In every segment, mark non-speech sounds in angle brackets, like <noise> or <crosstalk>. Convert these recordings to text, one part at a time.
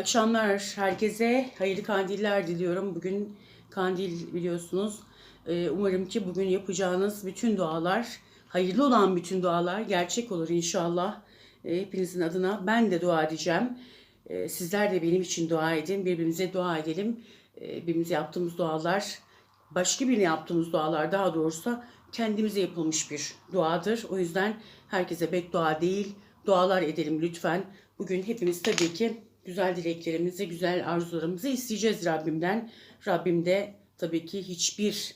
akşamlar herkese. Hayırlı kandiller diliyorum. Bugün kandil biliyorsunuz. Ee, Umarım ki bugün yapacağınız bütün dualar, hayırlı olan bütün dualar gerçek olur inşallah. Ee, Hepinizin adına ben de dua edeceğim. Ee, Sizler de benim için dua edin. Birbirimize dua edelim. Birbirimize yaptığımız dualar, başka birine yaptığımız dualar daha doğrusu kendimize yapılmış bir duadır. O yüzden herkese beddua değil, dualar edelim lütfen. Bugün hepimiz tabii ki güzel dileklerimizi, güzel arzularımızı isteyeceğiz Rabbimden. Rabbim de tabii ki hiçbir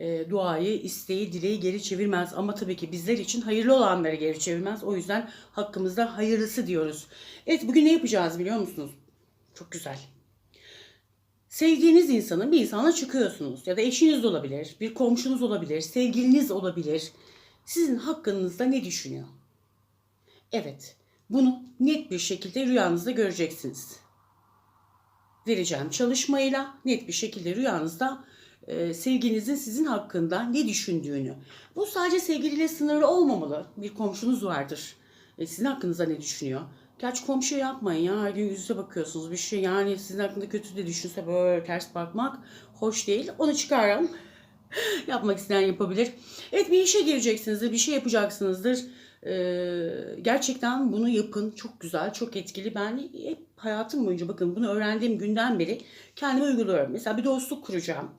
e, duayı, isteği, dileği geri çevirmez. Ama tabii ki bizler için hayırlı olanları geri çevirmez. O yüzden hakkımızda hayırlısı diyoruz. Evet bugün ne yapacağız biliyor musunuz? Çok güzel. Sevdiğiniz insanın bir insana çıkıyorsunuz ya da eşiniz olabilir, bir komşunuz olabilir, sevgiliniz olabilir. Sizin hakkınızda ne düşünüyor? Evet, bunu net bir şekilde rüyanızda göreceksiniz. Vereceğim çalışmayla net bir şekilde rüyanızda e, sevginizin sizin hakkında ne düşündüğünü. Bu sadece sevgiliyle sınırlı olmamalı. Bir komşunuz vardır. E, sizin hakkınızda ne düşünüyor? Gerçi komşu yapmayın ya. Her gün yüz yüze bakıyorsunuz. Bir şey yani sizin hakkında kötü de düşünse böyle ters bakmak hoş değil. Onu çıkaralım. <laughs> Yapmak isteyen yapabilir. Evet bir işe gireceksinizdir. Bir şey yapacaksınızdır. Ee, gerçekten bunu yapın. Çok güzel, çok etkili. Ben hep hayatım boyunca bakın bunu öğrendiğim günden beri kendime uyguluyorum. Mesela bir dostluk kuracağım.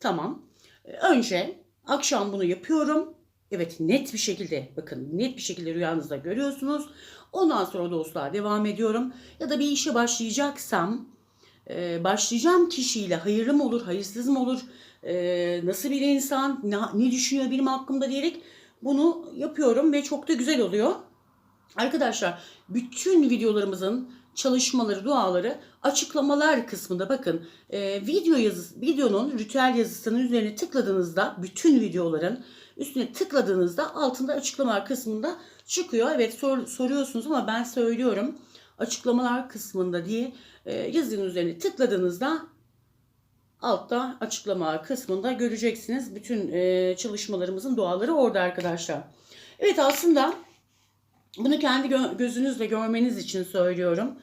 Tamam. Ee, Önce akşam bunu yapıyorum. Evet net bir şekilde bakın net bir şekilde rüyanızda görüyorsunuz. Ondan sonra dostluğa devam ediyorum. Ya da bir işe başlayacaksam e, başlayacağım kişiyle hayırlı mı olur, hayırsız mı olur, e, nasıl bir insan, ne, düşünüyor benim hakkımda diyerek bunu yapıyorum ve çok da güzel oluyor. Arkadaşlar bütün videolarımızın çalışmaları, duaları açıklamalar kısmında bakın e, video yazısı, videonun ritüel yazısının üzerine tıkladığınızda bütün videoların üstüne tıkladığınızda altında açıklamalar kısmında çıkıyor. Evet sor, soruyorsunuz ama ben söylüyorum açıklamalar kısmında diye e, yazının üzerine tıkladığınızda altta açıklamalar kısmında göreceksiniz. Bütün e, çalışmalarımızın duaları orada arkadaşlar. Evet aslında bunu kendi gö- gözünüzle görmeniz için söylüyorum.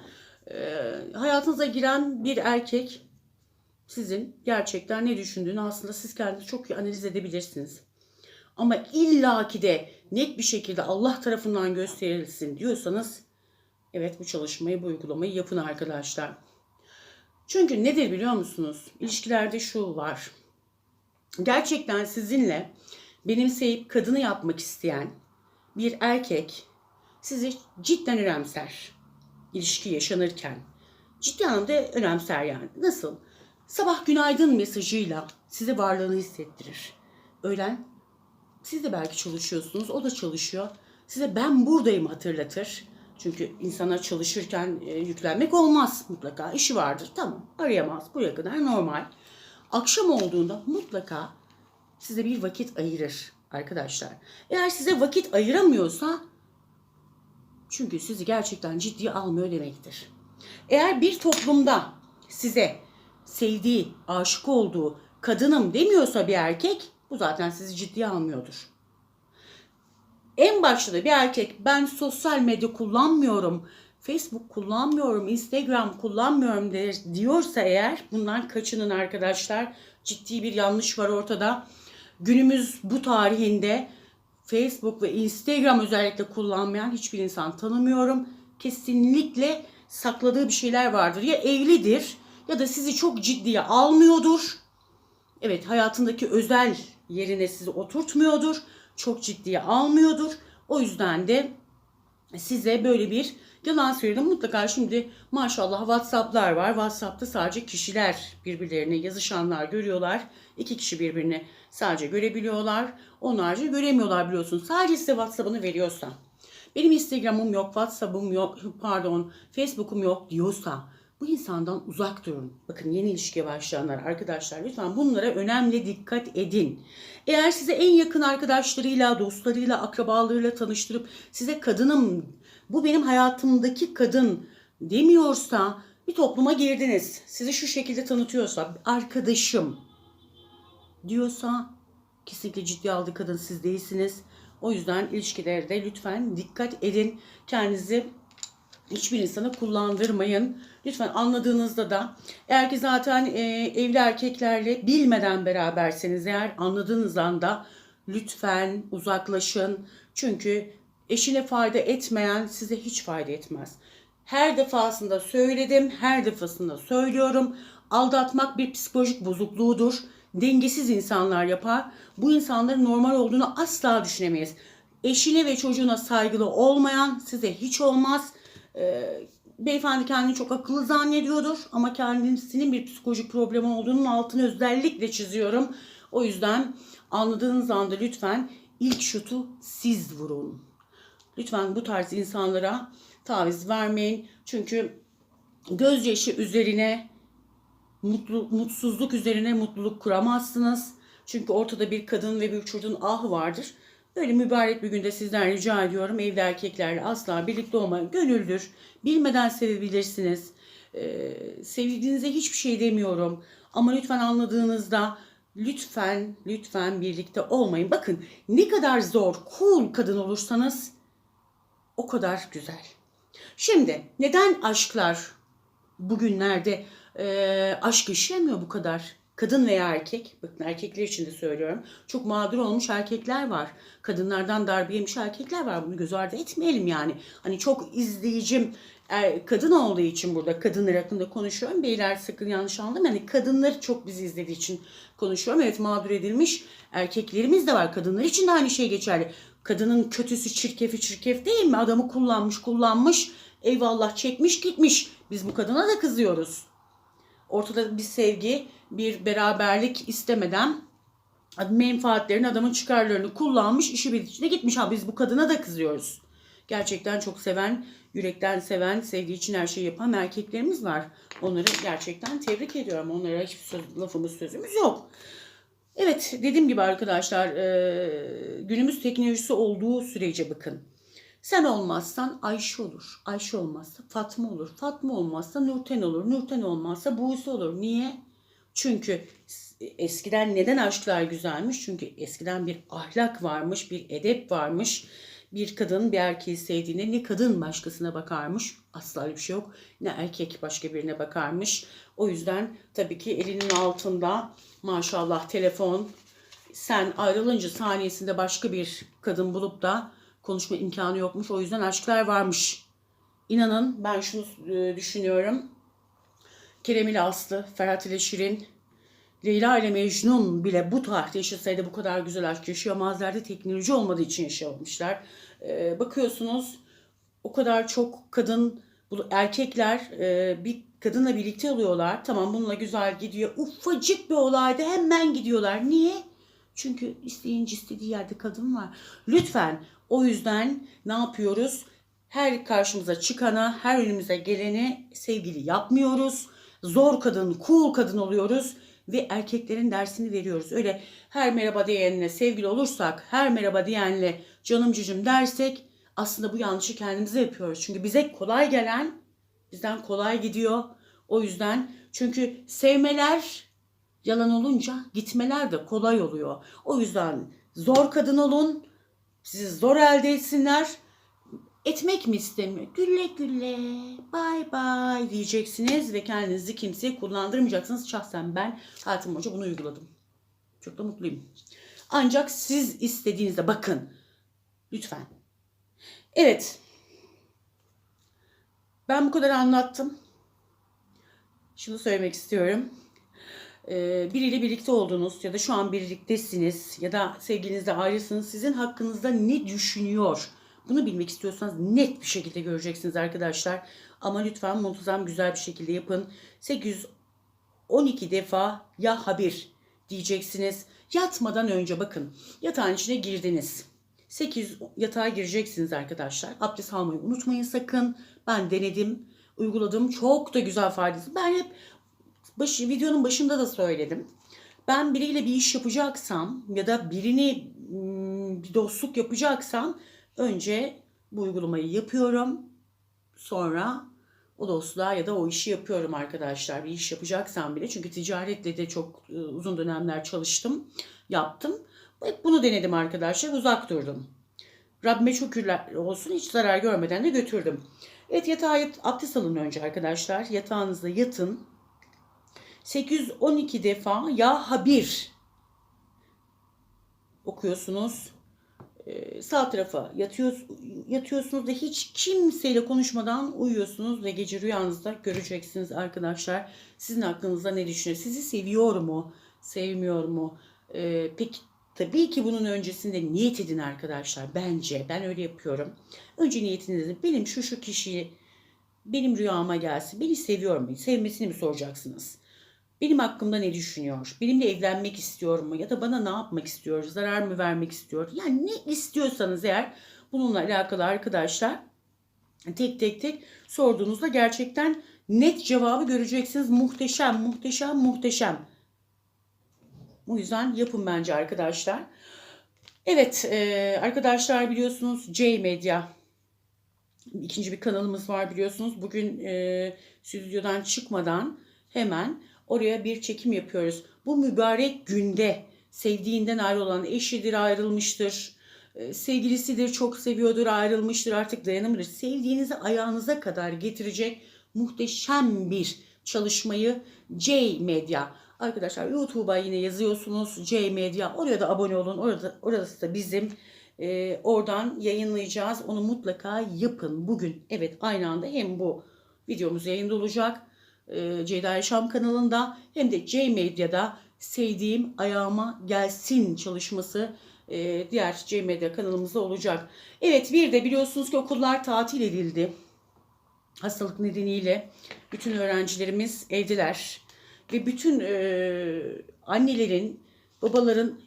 E, hayatınıza giren bir erkek sizin gerçekten ne düşündüğünü aslında siz kendiniz çok iyi analiz edebilirsiniz. Ama illaki de net bir şekilde Allah tarafından gösterilsin diyorsanız evet bu çalışmayı, bu uygulamayı yapın arkadaşlar. Çünkü nedir biliyor musunuz? İlişkilerde şu var. Gerçekten sizinle benimseyip kadını yapmak isteyen bir erkek sizi cidden önemser. İlişki yaşanırken. Ciddi anlamda önemser yani. Nasıl? Sabah günaydın mesajıyla size varlığını hissettirir. Öğlen siz de belki çalışıyorsunuz, o da çalışıyor. Size ben buradayım hatırlatır. Çünkü insana çalışırken e, yüklenmek olmaz mutlaka. işi vardır. Tamam arayamaz. Buraya kadar normal. Akşam olduğunda mutlaka size bir vakit ayırır arkadaşlar. Eğer size vakit ayıramıyorsa çünkü sizi gerçekten ciddiye almıyor demektir. Eğer bir toplumda size sevdiği, aşık olduğu kadınım demiyorsa bir erkek bu zaten sizi ciddiye almıyordur. En başta da bir erkek ben sosyal medya kullanmıyorum, Facebook kullanmıyorum, Instagram kullanmıyorum der, diyorsa eğer bundan kaçının arkadaşlar. Ciddi bir yanlış var ortada. Günümüz bu tarihinde Facebook ve Instagram özellikle kullanmayan hiçbir insan tanımıyorum. Kesinlikle sakladığı bir şeyler vardır. Ya evlidir ya da sizi çok ciddiye almıyordur. Evet hayatındaki özel yerine sizi oturtmuyordur. Çok ciddiye almıyordur. O yüzden de size böyle bir yalan söyledim. Mutlaka şimdi maşallah WhatsApp'lar var. WhatsApp'ta sadece kişiler birbirlerine yazışanlar görüyorlar. İki kişi birbirini sadece görebiliyorlar. Onlarca göremiyorlar biliyorsun. Sadece size WhatsApp'ını veriyorsa. Benim Instagram'ım yok, WhatsApp'ım yok, pardon, Facebook'um yok diyorsa bu insandan uzak durun. Bakın yeni ilişkiye başlayanlar arkadaşlar lütfen bunlara önemli dikkat edin. Eğer size en yakın arkadaşlarıyla, dostlarıyla, akrabalarıyla tanıştırıp size kadınım, bu benim hayatımdaki kadın demiyorsa bir topluma girdiniz. Sizi şu şekilde tanıtıyorsa arkadaşım diyorsa kesinlikle ciddi aldığı kadın siz değilsiniz. O yüzden ilişkilerde lütfen dikkat edin. Kendinizi hiçbir insanı kullandırmayın. Lütfen anladığınızda da eğer ki zaten e, evli erkeklerle bilmeden beraberseniz eğer anladığınız anda lütfen uzaklaşın. Çünkü eşine fayda etmeyen size hiç fayda etmez. Her defasında söyledim, her defasında söylüyorum. Aldatmak bir psikolojik bozukluğudur. Dengesiz insanlar yapar. Bu insanların normal olduğunu asla düşünemeyiz. Eşine ve çocuğuna saygılı olmayan size hiç olmaz. Ee, beyefendi kendini çok akıllı zannediyordur ama kendisinin bir psikolojik problemi olduğunun altını özellikle çiziyorum. O yüzden anladığınız anda lütfen ilk şutu siz vurun. Lütfen bu tarz insanlara taviz vermeyin. Çünkü gözyaşı üzerine mutlu, mutsuzluk üzerine mutluluk kuramazsınız. Çünkü ortada bir kadın ve bir çocuğun ahı vardır. Böyle mübarek bir günde sizden rica ediyorum evli erkeklerle asla birlikte olmayın. Gönüldür. Bilmeden sevebilirsiniz. Ee, sevdiğinize hiçbir şey demiyorum. Ama lütfen anladığınızda lütfen lütfen birlikte olmayın. Bakın ne kadar zor, cool kadın olursanız o kadar güzel. Şimdi neden aşklar bugünlerde e, aşk yaşayamıyor bu kadar? Kadın veya erkek, bakın erkekler için de söylüyorum. Çok mağdur olmuş erkekler var. Kadınlardan darbe yemiş erkekler var. Bunu göz ardı etmeyelim yani. Hani çok izleyicim er, kadın olduğu için burada kadınlar hakkında konuşuyorum. Beyler sakın yanlış anlamayın. Yani kadınlar çok bizi izlediği için konuşuyorum. Evet mağdur edilmiş erkeklerimiz de var. Kadınlar için de aynı şey geçerli. Kadının kötüsü çirkefi çirkef değil mi? Adamı kullanmış kullanmış. Eyvallah çekmiş gitmiş. Biz bu kadına da kızıyoruz. Ortada bir sevgi, bir beraberlik istemeden menfaatlerini, adamın çıkarlarını kullanmış, işi bitişine gitmiş. Ha biz bu kadına da kızıyoruz. Gerçekten çok seven, yürekten seven, sevdiği için her şeyi yapan erkeklerimiz var. Onları gerçekten tebrik ediyorum. Onlara hiçbir söz, lafımız sözümüz yok. Evet dediğim gibi arkadaşlar günümüz teknolojisi olduğu sürece bakın. Sen olmazsan Ayşe olur. Ayşe olmazsa Fatma olur. Fatma olmazsa Nurten olur. Nurten olmazsa Buse olur. Niye? Çünkü eskiden neden aşklar güzelmiş? Çünkü eskiden bir ahlak varmış, bir edep varmış. Bir kadın bir erkeği sevdiğinde ne kadın başkasına bakarmış. Asla bir şey yok. Ne erkek başka birine bakarmış. O yüzden tabii ki elinin altında maşallah telefon. Sen ayrılınca saniyesinde başka bir kadın bulup da konuşma imkanı yokmuş. O yüzden aşklar varmış. İnanın ben şunu e, düşünüyorum. Kerem ile Aslı, Ferhat ile Şirin, Leyla ile Mecnun bile bu tarihte yaşasaydı bu kadar güzel aşk yaşayamazlardı. Teknoloji olmadığı için yaşamışlar. Ee, bakıyorsunuz o kadar çok kadın, erkekler e, bir kadınla birlikte oluyorlar. Tamam bununla güzel gidiyor. Ufacık bir olayda hemen gidiyorlar. Niye? Çünkü isteyince istediği yerde kadın var. Lütfen o yüzden ne yapıyoruz? Her karşımıza çıkana, her önümüze geleni sevgili yapmıyoruz. Zor kadın, cool kadın oluyoruz ve erkeklerin dersini veriyoruz. Öyle her merhaba diyenle sevgili olursak, her merhaba diyenle canım cicim dersek aslında bu yanlışı kendimize yapıyoruz. Çünkü bize kolay gelen bizden kolay gidiyor. O yüzden çünkü sevmeler yalan olunca gitmeler de kolay oluyor. O yüzden zor kadın olun. Sizi zor elde etsinler. Etmek mi istemiyor? Gülle gülle, bay bay diyeceksiniz ve kendinizi kimseye kullandırmayacaksınız. Şahsen ben hayatım boyunca bunu uyguladım. Çok da mutluyum. Ancak siz istediğinizde bakın. Lütfen. Evet. Ben bu kadar anlattım. Şunu söylemek istiyorum. Ee, biriyle birlikte oldunuz ya da şu an birliktesiniz ya da sevgilinizle ayrısınız. Sizin hakkınızda ne düşünüyor? Bunu bilmek istiyorsanız net bir şekilde göreceksiniz arkadaşlar. Ama lütfen muntazam güzel bir şekilde yapın. 812 defa ya habir diyeceksiniz. Yatmadan önce bakın yatağın içine girdiniz. 800 yatağa gireceksiniz arkadaşlar. Abdest almayı unutmayın sakın. Ben denedim, uyguladım. Çok da güzel faydası. Ben hep başı, videonun başında da söyledim. Ben biriyle bir iş yapacaksam ya da birini bir dostluk yapacaksam önce bu uygulamayı yapıyorum. Sonra o dostluğa ya da o işi yapıyorum arkadaşlar. Bir iş yapacaksam bile. Çünkü ticaretle de çok uzun dönemler çalıştım, yaptım. Hep bunu denedim arkadaşlar. Uzak durdum. Rabbime şükürler olsun hiç zarar görmeden de götürdüm. Evet yatağa yat, abdest alın önce arkadaşlar. Yatağınızda yatın. 812 defa ya habir okuyorsunuz. Ee, sağ tarafa yatıyor, yatıyorsunuz ve hiç kimseyle konuşmadan uyuyorsunuz ve gece rüyanızda göreceksiniz arkadaşlar. Sizin aklınızda ne düşünüyor? Sizi seviyor mu? Sevmiyor mu? Ee, peki tabii ki bunun öncesinde niyet edin arkadaşlar. Bence ben öyle yapıyorum. Önce niyetiniz edin. Benim şu şu kişiyi benim rüyama gelsin. Beni seviyor mu? Sevmesini mi soracaksınız? Benim hakkımda ne düşünüyor? Benimle evlenmek istiyor mu? Ya da bana ne yapmak istiyor? Zarar mı vermek istiyor? Yani ne istiyorsanız eğer bununla alakalı arkadaşlar tek tek tek sorduğunuzda gerçekten net cevabı göreceksiniz. Muhteşem, muhteşem, muhteşem. O yüzden yapın bence arkadaşlar. Evet e, arkadaşlar biliyorsunuz J Medya ikinci bir kanalımız var biliyorsunuz. Bugün e, stüdyodan çıkmadan hemen oraya bir çekim yapıyoruz. Bu mübarek günde sevdiğinden ayrılan eşidir ayrılmıştır. e, Sevgilisidir çok seviyordur ayrılmıştır artık dayanamıyor. Sevdiğinizi ayağınıza kadar getirecek muhteşem bir çalışmayı J Medya. Arkadaşlar YouTube'a yine yazıyorsunuz J Medya. Oraya da abone olun. Orada, orası da bizim. Ee, oradan yayınlayacağız. Onu mutlaka yapın bugün. Evet aynı anda hem bu videomuz yayında olacak. E, Ceyda Yaşam kanalında hem de J Medya'da sevdiğim ayağıma gelsin çalışması e, diğer J Medya kanalımızda olacak. Evet bir de biliyorsunuz ki okullar tatil edildi. Hastalık nedeniyle bütün öğrencilerimiz evdeler. Ve bütün e, annelerin, babaların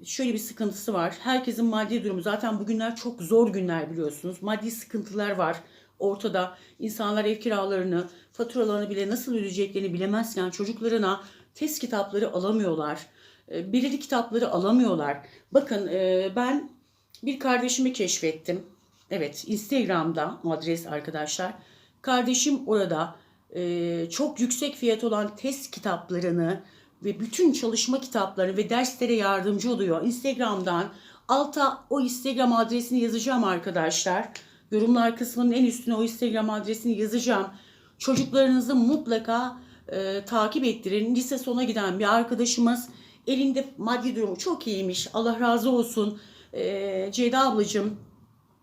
e, şöyle bir sıkıntısı var. Herkesin maddi durumu zaten bugünler çok zor günler biliyorsunuz. Maddi sıkıntılar var ortada. İnsanlar ev kiralarını, faturalarını bile nasıl ödeyeceklerini bilemezken çocuklarına test kitapları alamıyorlar. E, belirli kitapları alamıyorlar. Bakın e, ben bir kardeşimi keşfettim. Evet Instagram'da adres arkadaşlar. Kardeşim orada e, çok yüksek fiyat olan test kitaplarını ve bütün çalışma kitapları ve derslere yardımcı oluyor. Instagram'dan alta o Instagram adresini yazacağım arkadaşlar. Yorumlar kısmının en üstüne o Instagram adresini yazacağım. Çocuklarınızı mutlaka e, takip ettirin. Lise sona giden bir arkadaşımız elinde maddi durumu çok iyiymiş. Allah razı olsun. E, Ceyda ablacığım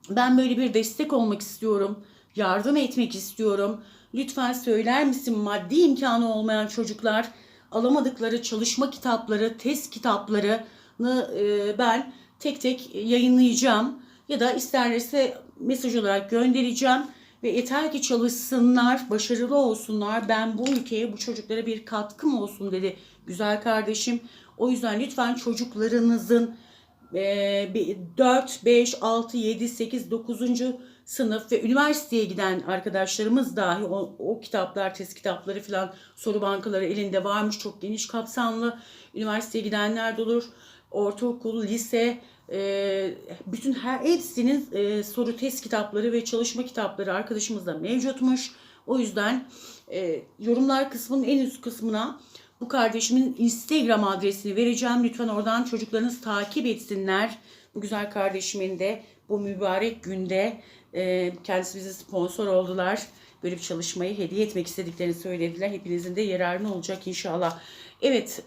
ben böyle bir destek olmak istiyorum. Yardım etmek istiyorum. Lütfen söyler misin maddi imkanı olmayan çocuklar alamadıkları çalışma kitapları, test kitaplarını e, ben tek tek yayınlayacağım. Ya da isterlerse mesaj olarak göndereceğim. Ve yeter ki çalışsınlar, başarılı olsunlar. Ben bu ülkeye, bu çocuklara bir katkım olsun dedi güzel kardeşim. O yüzden lütfen çocuklarınızın 4, 5, 6, 7, 8, 9. sınıf ve üniversiteye giden arkadaşlarımız dahi o, o kitaplar, test kitapları falan soru bankaları elinde varmış. Çok geniş kapsamlı. Üniversiteye gidenler de olur. Ortaokul, lise, e, bütün her hepsinin e, soru test kitapları ve çalışma kitapları arkadaşımızda mevcutmuş. O yüzden e, yorumlar kısmının en üst kısmına bu kardeşimin Instagram adresini vereceğim. Lütfen oradan çocuklarınız takip etsinler. Bu güzel kardeşimin de bu mübarek günde e, kendisi bize sponsor oldular. Böyle bir çalışmayı hediye etmek istediklerini söylediler. Hepinizin de yararına olacak inşallah. Evet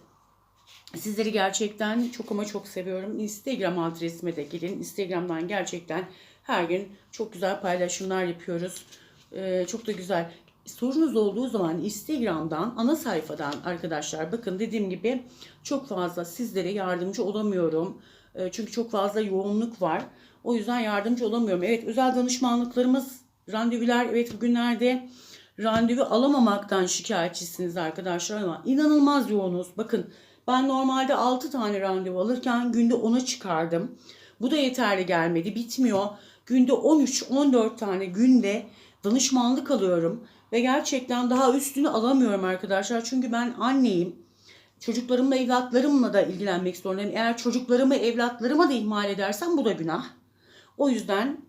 Sizleri gerçekten çok ama çok seviyorum. Instagram adresime de gelin. Instagram'dan gerçekten her gün çok güzel paylaşımlar yapıyoruz. Ee, çok da güzel. Sorunuz olduğu zaman Instagram'dan ana sayfadan arkadaşlar bakın dediğim gibi çok fazla sizlere yardımcı olamıyorum. Ee, çünkü çok fazla yoğunluk var. O yüzden yardımcı olamıyorum. Evet özel danışmanlıklarımız, randevular evet bugünlerde randevu alamamaktan şikayetçisiniz arkadaşlar ama inanılmaz yoğunuz. Bakın ben normalde 6 tane randevu alırken günde 10'a çıkardım. Bu da yeterli gelmedi. Bitmiyor. Günde 13-14 tane günde danışmanlık alıyorum. Ve gerçekten daha üstünü alamıyorum arkadaşlar. Çünkü ben anneyim. Çocuklarımla, evlatlarımla da ilgilenmek zorundayım. Eğer çocuklarımı, evlatlarıma da ihmal edersem bu da günah. O yüzden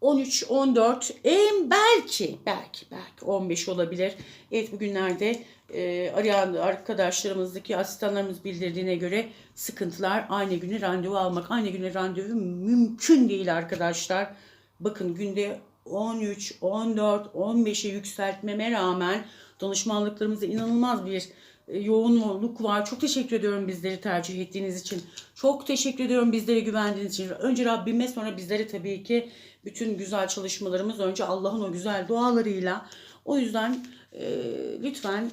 13, 14, en belki, belki, belki 15 olabilir. Evet bugünlerde e, arayan arkadaşlarımızdaki asistanlarımız bildirdiğine göre sıkıntılar aynı günü randevu almak. Aynı günü randevu mümkün değil arkadaşlar. Bakın günde 13, 14, 15'e yükseltmeme rağmen danışmanlıklarımızda inanılmaz bir e, yoğunluk var. Çok teşekkür ediyorum bizleri tercih ettiğiniz için. Çok teşekkür ediyorum bizlere güvendiğiniz için. Önce Rabbime sonra bizlere tabii ki bütün güzel çalışmalarımız önce Allah'ın o güzel dualarıyla. O yüzden e, lütfen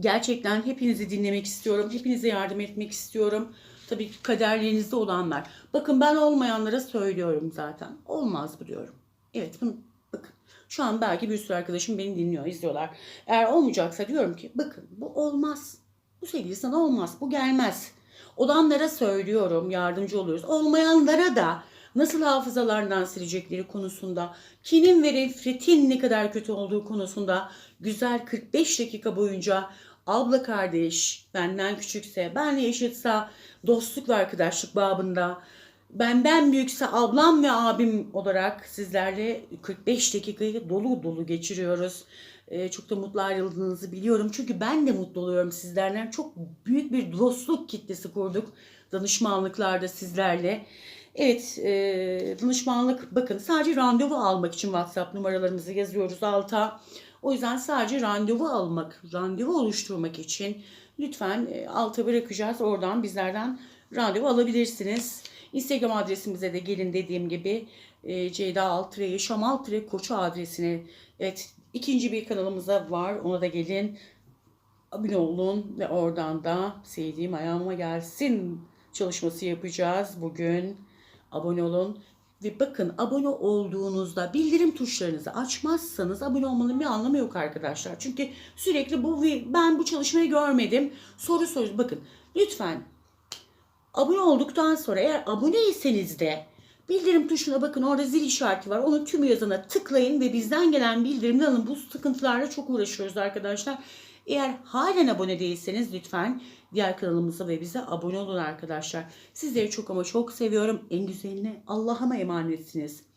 gerçekten hepinizi dinlemek istiyorum. Hepinize yardım etmek istiyorum. Tabii ki kaderlerinizde olanlar. Bakın ben olmayanlara söylüyorum zaten. Olmaz bu diyorum. Evet bunu bakın. Şu an belki bir sürü arkadaşım beni dinliyor, izliyorlar. Eğer olmayacaksa diyorum ki bakın bu olmaz. Bu sevgili sana olmaz. Bu gelmez. Olanlara söylüyorum, yardımcı oluyoruz. Olmayanlara da nasıl hafızalarından silecekleri konusunda, kinin ve nefretin ne kadar kötü olduğu konusunda güzel 45 dakika boyunca abla kardeş, benden küçükse, benle eşitse dostluk ve arkadaşlık babında, benden büyükse ablam ve abim olarak sizlerle 45 dakikayı dolu dolu geçiriyoruz. Ee, çok da mutlu ayrıldığınızı biliyorum. Çünkü ben de mutlu oluyorum sizlerden. Çok büyük bir dostluk kitlesi kurduk danışmanlıklarda sizlerle. Evet, e, danışmanlık bakın sadece randevu almak için WhatsApp numaralarımızı yazıyoruz alta. O yüzden sadece randevu almak, randevu oluşturmak için lütfen e, alta bırakacağız. Oradan bizlerden randevu alabilirsiniz. Instagram adresimize de gelin dediğim gibi e, Ceyda Altıre, Yaşam Altıre Koçu adresine. Evet ikinci bir kanalımıza var ona da gelin. Abone olun ve oradan da sevdiğim ayağıma gelsin çalışması yapacağız bugün. Abone olun. Ve bakın abone olduğunuzda bildirim tuşlarınızı açmazsanız abone olmanın bir anlamı yok arkadaşlar. Çünkü sürekli bu ben bu çalışmayı görmedim. Soru soru bakın lütfen abone olduktan sonra eğer aboneyseniz de bildirim tuşuna bakın orada zil işareti var. Onu tüm yazana tıklayın ve bizden gelen bildirimleri alın. Bu sıkıntılarla çok uğraşıyoruz arkadaşlar. Eğer halen abone değilseniz lütfen diğer kanalımıza ve bize abone olun arkadaşlar. Sizleri çok ama çok seviyorum. En güzeline Allah'a emanetsiniz.